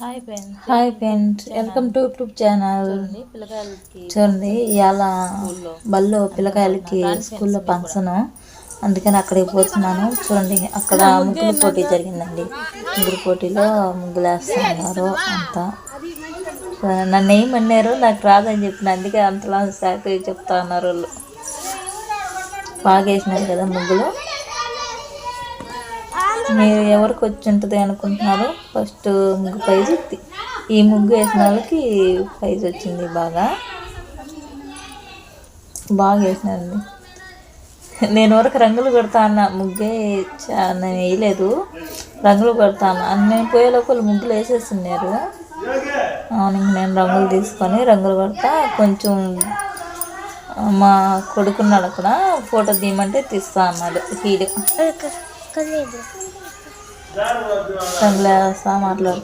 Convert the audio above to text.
Hi friends. Hi friends. Welcome to YouTube channel. చూడండి ఇవాళ బల్లో పిల్లకాయలకి స్కూల్లో ఫంక్షన్. అందుకని అక్కడికి పోతున్నాను. చూడండి అక్కడ ముగ్గులు పోటీ జరిగిందండి. ముగ్గురు పోటీలో ముగ్గులు వేస్తున్నారు అంతా. నన్ను ఏమన్నారు నాకు రాదని చెప్పిన అందుకే అంతలా సాకు చెప్తా ఉన్నారు వాళ్ళు. బాగా వేసినారు కదా ముగ్గులు. మీరు ఎవరికి వచ్చి ఉంటుంది అనుకుంటున్నారు ఫస్ట్ ముగ్గు ప్రైజ్ ఈ ముగ్గు వేసిన వాళ్ళకి ప్రైజ్ వచ్చింది బాగా. బాగా వేసినారండి. నేను వరకు రంగులు కొడతా అన్న ముగ్గే చా- నేను వేయలేదు. రంగులు కొడతాను నేను పోయే లోపల ముగ్గులు వేసేస్తున్నారు. అవును నేను రంగులు తీసుకొని రంగులు కొడతా కొంచెం మా కొడుకున్నాడు అక్కడ ఫోటో తీయమంటే తీస్తా అన్నాడు. హీడు రంగులు మాట్లాడు.